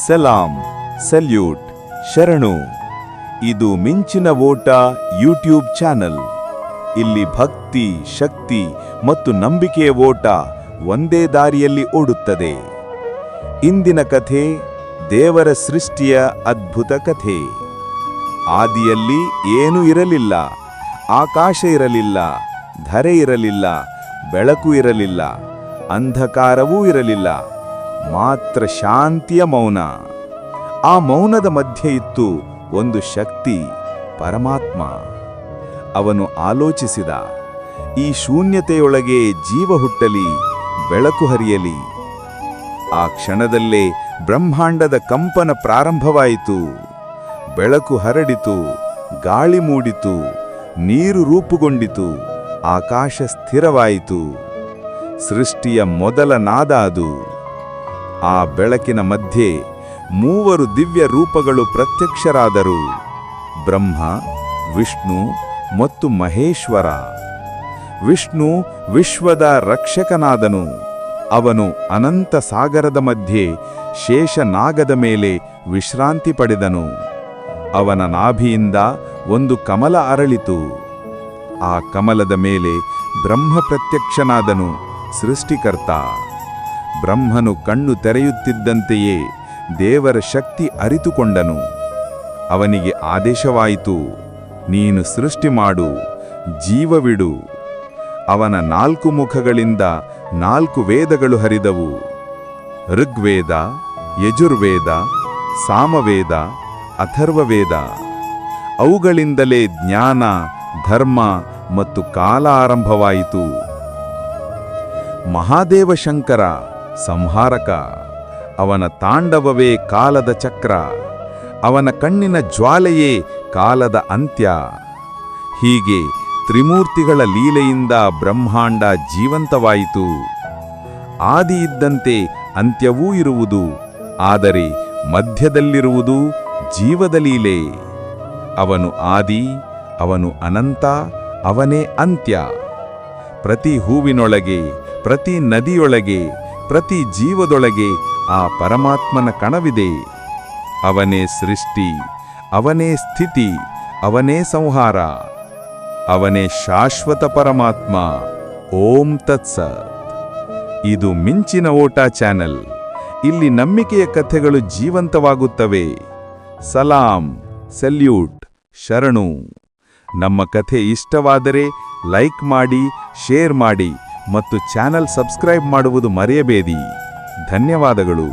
ಸಲಾಂ, salute, ಶರಣು. ಇದು ಮಿಂಚಿನ ಓಟ ಯೂಟ್ಯೂಬ್ ಚಾನಲ್. ಇಲ್ಲಿ ಭಕ್ತಿ, ಶಕ್ತಿ ಮತ್ತು ನಂಬಿಕೆಯ ಓಟ ಒಂದೇ ದಾರಿಯಲ್ಲಿ ಓಡುತ್ತದೆ. ಇಂದಿನ ಕಥೆ ದೇವರ ಸೃಷ್ಟಿಯ ಅದ್ಭುತ ಕಥೆ. ಆದಿಯಲ್ಲಿ ಏನೂ ಇರಲಿಲ್ಲ, ಆಕಾಶ ಇರಲಿಲ್ಲ, ಧರೆ ಇರಲಿಲ್ಲ, ಬೆಳಕು ಇರಲಿಲ್ಲ, ಅಂಧಕಾರವೂ ಇರಲಿಲ್ಲ. ಮಾತ್ರ ಶಾಂತಿಯ ಮೌನ. ಆ ಮೌನದ ಮಧ್ಯೆ ಇತ್ತು ಒಂದು ಶಕ್ತಿ, ಪರಮಾತ್ಮ. ಅವನು ಆಲೋಚಿಸಿದ, ಈ ಶೂನ್ಯತೆಯೊಳಗೆ ಜೀವ ಹುಟ್ಟಲಿ, ಬೆಳಕು ಹರಿಯಲಿ. ಆ ಕ್ಷಣದಲ್ಲೇ ಬ್ರಹ್ಮಾಂಡದ ಕಂಪನ ಪ್ರಾರಂಭವಾಯಿತು. ಬೆಳಕು ಹರಡಿತು, ಗಾಳಿ ಮೂಡಿತು, ನೀರು ರೂಪುಗೊಂಡಿತು, ಆಕಾಶ ಸ್ಥಿರವಾಯಿತು. ಸೃಷ್ಟಿಯ ಮೊದಲ ನಾದ ಅದು. ಆ ಬೆಳಕಿನ ಮಧ್ಯೆ ಮೂವರು ದಿವ್ಯ ರೂಪಗಳು ಪ್ರತ್ಯಕ್ಷರಾದರು. ಬ್ರಹ್ಮ, ವಿಷ್ಣು ಮತ್ತು ಮಹೇಶ್ವರ. ವಿಷ್ಣು ವಿಶ್ವದ ರಕ್ಷಕನಾದನು. ಅವನು ಅನಂತ ಸಾಗರದ ಮಧ್ಯೆ ಶೇಷನಾಗದ ಮೇಲೆ ವಿಶ್ರಾಂತಿ ಪಡೆದನು. ಅವನ ನಾಭಿಯಿಂದ ಒಂದು ಕಮಲ ಅರಳಿತು. ಆ ಕಮಲದ ಮೇಲೆ ಬ್ರಹ್ಮ ಪ್ರತ್ಯಕ್ಷನಾದನು, ಸೃಷ್ಟಿಕರ್ತ. ಬ್ರಹ್ಮನು ಕಣ್ಣು ತೆರೆಯುತ್ತಿದ್ದಂತೆಯೇ ದೇವರ ಶಕ್ತಿ ಅರಿತುಕೊಂಡನು. ಅವನಿಗೆ ಆದೇಶವಾಯಿತು, ನೀನು ಸೃಷ್ಟಿ ಮಾಡು ಜೀವವಿಡು ಅವನ ನಾಲ್ಕು ಮುಖಗಳಿಂದ ನಾಲ್ಕು ವೇದಗಳು ಹರಿದವು. ಋಗ್ವೇದ, ಯಜುರ್ವೇದ, ಸಾಮವೇದ, ಅಥರ್ವವೇದ. ಅವುಗಳಿಂದಲೇ ಜ್ಞಾನ, ಧರ್ಮ ಮತ್ತು ಕಾಲ ಆರಂಭವಾಯಿತು. ಮಹಾದೇವ ಶಂಕರ ಸಂಹಾರಕ. ಅವನ ತಾಂಡವವೇ ಕಾಲದ ಚಕ್ರ. ಅವನ ಕಣ್ಣಿನ ಜ್ವಾಲೆಯೇ ಕಾಲದ ಅಂತ್ಯ. ಹೀಗೆ ತ್ರಿಮೂರ್ತಿಗಳ ಲೀಲೆಯಿಂದ ಬ್ರಹ್ಮಾಂಡ ಜೀವಂತವಾಯಿತು. ಆದಿ ಇದ್ದಂತೆ ಅಂತ್ಯವೂ ಇರುವುದು, ಆದರೆ ಮಧ್ಯದಲ್ಲಿರುವುದು ಜೀವದ ಲೀಲೆ. ಅವನು ಆದಿ, ಅವನು ಅನಂತ, ಅವನೇ ಅಂತ್ಯ. ಪ್ರತಿ ಹೂವಿನೊಳಗೆ, ಪ್ರತಿ ನದಿಯೊಳಗೆ ಪ್ರತಿ ಜೀವದೊಳಗೆ ಆ ಪರಮಾತ್ಮನ ಕಣವಿದೆ. ಅವನೇ ಸೃಷ್ಟಿ, ಅವನೇ ಸ್ಥಿತಿ, ಅವನೇ ಸಂಹಾರ, ಅವನೇ ಶಾಶ್ವತ ಪರಮಾತ್ಮ. ಓಂ ತತ್ಸ ಇದು ಮಿಂಚಿನ ಓಟ ಚಾನೆಲ್. ಇಲ್ಲಿ ನಂಬಿಕೆಯ ಕಥೆಗಳು ಜೀವಂತವಾಗುತ್ತವೆ. ಸಲಾಂ, ಸೆಲ್ಯೂಟ್, ಶರಣು. ನಮ್ಮ ಕಥೆ ಇಷ್ಟವಾದರೆ ಲೈಕ್ ಮಾಡಿ, ಶೇರ್ ಮಾಡಿ. ಮತ್ತು ಚಾನಲ್ ಸಬ್ಸ್ಕ್ರೈಬ್ ಮಾಡುವುದು ಮರೆಯಬೇಡಿ. ಧನ್ಯವಾದಗಳು.